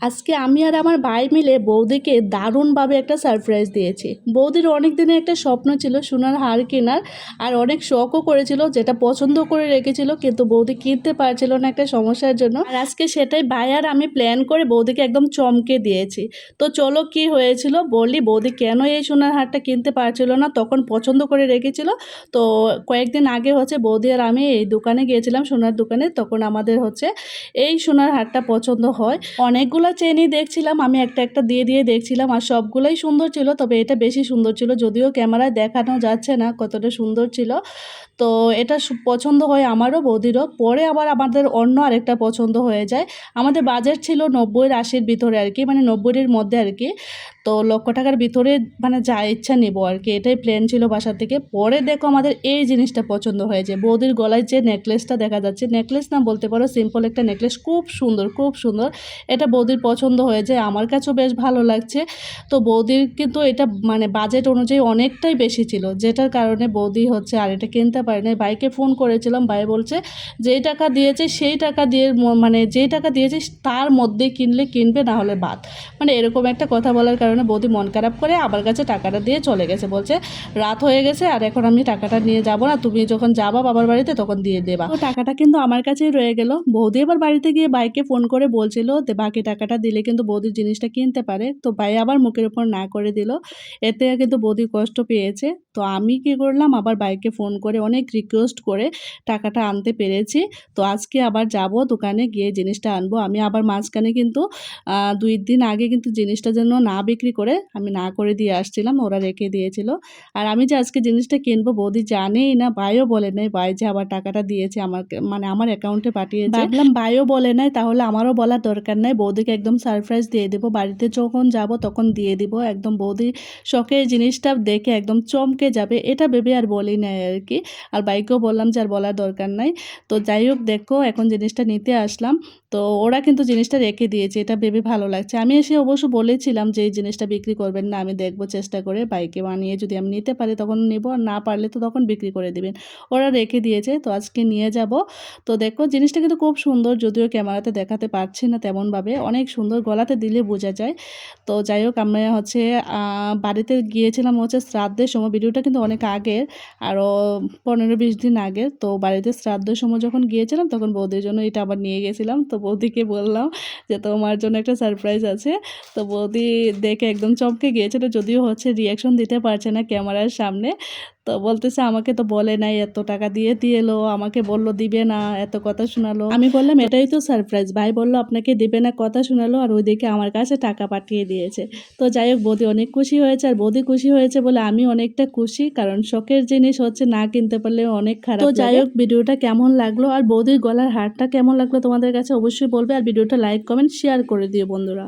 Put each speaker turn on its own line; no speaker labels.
আজকে আমি আর আমার ভাই মিলে বৌদিকে দারুণভাবে একটা সারপ্রাইজ দিয়েছি। বৌদির অনেক দিনের একটা স্বপ্ন ছিল সোনার হার কেনার, আর অনেক শখও করেছিল, যেটা পছন্দ করে রেখেছিল, কিন্তু বৌদি কিনতে পারছিল না একটা সমস্যার জন্য। আর আজকে সেটাই ভাই আর আমি প্ল্যান করে বৌদিকে একদম চমকে দিয়েছি। তো চলো কি হয়েছিল বলি, বৌদি কেন এই সোনার হারটা কিনতে পারছিল না, তখন পছন্দ করে রেখেছিল। তো কয়েকদিন আগে হচ্ছে বৌদি আর আমি এই দোকানে গিয়েছিলাম, সোনার দোকানে, তখন আমাদের হচ্ছে এই সোনার হারটা পছন্দ হয়। অনেকগুলো চেনই দেখছিলাম, আমি একটা একটা দিয়ে দিয়ে দেখছিলাম আর সবগুলোই সুন্দর ছিল, তবে এটা বেশি সুন্দর ছিল, যদিও ক্যামেরায় দেখানো যাচ্ছে না কতটা সুন্দর ছিল। তো এটা পছন্দ হয় আমারও, বৌদিরও। পরে আবার আমাদের অন্য আরেকটা পছন্দ হয়ে যায়। আমাদের বাজেট ছিল নব্বইয়ের আশির ভিতরে আর কি মানে নব্বইয়ের মধ্যে আর কি। তো লক্ষ টাকার ভিতরে মানে যা ইচ্ছা নেব আর কি, এটাই প্ল্যান ছিল বাসা থেকে। পরে দেখো আমাদের এই জিনিসটা পছন্দ হয়েছে। বৌদির গলায় যে নেকলেসটা দেখা যাচ্ছে নেকলেস না বলতে পারো সিম্পল একটা নেকলেস খুব সুন্দর খুব সুন্দর। এটা বৌদির পছন্দ হয়েছে, আমার কাছেও বেশ ভালো লাগছে। তো বৌদির কিন্তু এটা মানে বাজেট অনুযায়ী অনেকটাই বেশি ছিল, যেটার কারণে বৌদি হচ্ছে আর এটা কিনতে পারে না বাইকে ফোন করেছিলাম, ভাই বলছে, যেই টাকা দিয়েছে, সেই টাকা দিয়ে মানে যেই টাকা দিয়েছে, তার মধ্যে কিনলে কিনবে, না হলে বাদ। মানে এরকম একটা কথা বলার কারণে বৌদি মন খারাপ করে আমার কাছে টাকাটা দিয়ে চলে গেছে। বলছে, রাত হয়ে গেছে আর এখন আমি টাকাটা নিয়ে যাব না। তুমি যখন যাবা বাবার বাড়িতে তখন দিয়ে দেবা। তো টাকাটা কিন্তু আমার কাছেই রয়ে গেল। বৌদি এবার বাড়িতে গিয়ে বাইকে ফোন করে বলছিল যে বাকি টাকাটা দিলে কিন্তু বৌদির জিনিসটা কিনতে পারে। তো ভাই আবার মুখের উপর না করে দিল। এতে কিন্তু বৌদি কষ্ট পেয়েছে। তো আমি কি করলাম, আবার বাইকে ফোন করে অনেক রিকোয়েস্ট করে টাকাটা আনতে পেরেছি। তো আজকে আবার যাব দোকানে গিয়ে জিনিসটা আনব। আমি আবার মাঝখানে কিন্তু দুই দিন আগে কিন্তু জিনিসটা যেন না বিক্রি করে আমি না করে দিয়ে আসছিলাম, ওরা রেখে দিয়েছিল। আর আমি যে আজকে জিনিসটা কিনবো, বৌদি জানেই না, ভাইও বলে নাই ভাই যে আবার টাকাটা দিয়েছে আমাকে মানে আমার অ্যাকাউন্টে পাঠিয়েছে। ভাবলাম ভাইও বলে নাই তাহলে আমারও বলার দরকার নাই, বৌদিকে একদম সারপ্রাইজ দিয়ে দেবো। বাড়িতে যখন যাব তখন দিয়ে দিব। একদম বৌদি শখের জিনিসটা দেখে একদম চমকে যাবে, এটা ভেবে আর বলি নাই আর কি। আর বাইকেও বললাম যে আর বলার দরকার নাই। তো যাই হোক, দেখো এখন জিনিসটা নিতে আসলাম। তো ওরা কিন্তু জিনিসটা রেখে দিয়েছে, এটা ভেবে ভালো লাগছে। আমি এসে অবশ্য বলেছিলাম যে এই জিনিসটা বিক্রি করবেন না, আমি দেখব চেষ্টা করে বাইকে বানিয়ে যদি আমি নিতে পারি তখন নেব, আর না পারলে তো তখন বিক্রি করে দিবেন। ওরা রেখে দিয়েছে, তো আজকে নিয়ে যাব। তো দেখো জিনিসটা কিন্তু খুব সুন্দর, যদিও ক্যামেরাতে দেখাতে পারছি না তেমনভাবে, অনেক সুন্দর গলাতে দিলে বোঝা যায়। তো যাই হোক আমরা হচ্ছে বাড়িতে গিয়েছিলাম হচ্ছে শ্রাদ্ধের সময়, ভিডিওটা কিন্তু অনেক আগের, আরও পনেরো বিশ দিন আগের। তো বাড়িতে শ্রাদ্ধের সময় যখন গিয়েছিলাম তখন বৌদির জন্য এটা আবার নিয়ে গেছিলাম। তো বৌদিকে বললাম যে তোমার জন্য একটা সারপ্রাইজ আছে। তো বৌদি দেখে একদম চমকে গিয়েছিল যদিও হচ্ছে রিয়াকশন দিতে পারছে না ক্যামেরার সামনে। তো বলতেছে আমাকে তো বলে নাই এত টাকা দিয়ে দিয়ে এলো আমাকে বলল দিবে না এত কথা শোনালো। আমি বললাম এটাই তো সারপ্রাইজ ভাই বলল আপনাকে দিবে না কথা শোনালো আর ওইদিকে আমার কাছে টাকা পাঠিয়ে দিয়েছে। তো যাই হোক বৌদি অনেক খুশি হয়েছে আর বৌদি খুশি হয়েছে বলে আমি অনেকটা খুশি কারণ শখের জিনিস হচ্ছে না কিনতে পারলে অনেক খারাপ তো যাই হোক ভিডিওটা কেমন লাগল আর বৌদির গলার হারটা কেমন লাগল তোমাদের কাছে অবশ্যই বলবে আর ভিডিওটা লাইক কমেন্ট শেয়ার করে দিও বন্ধুরা।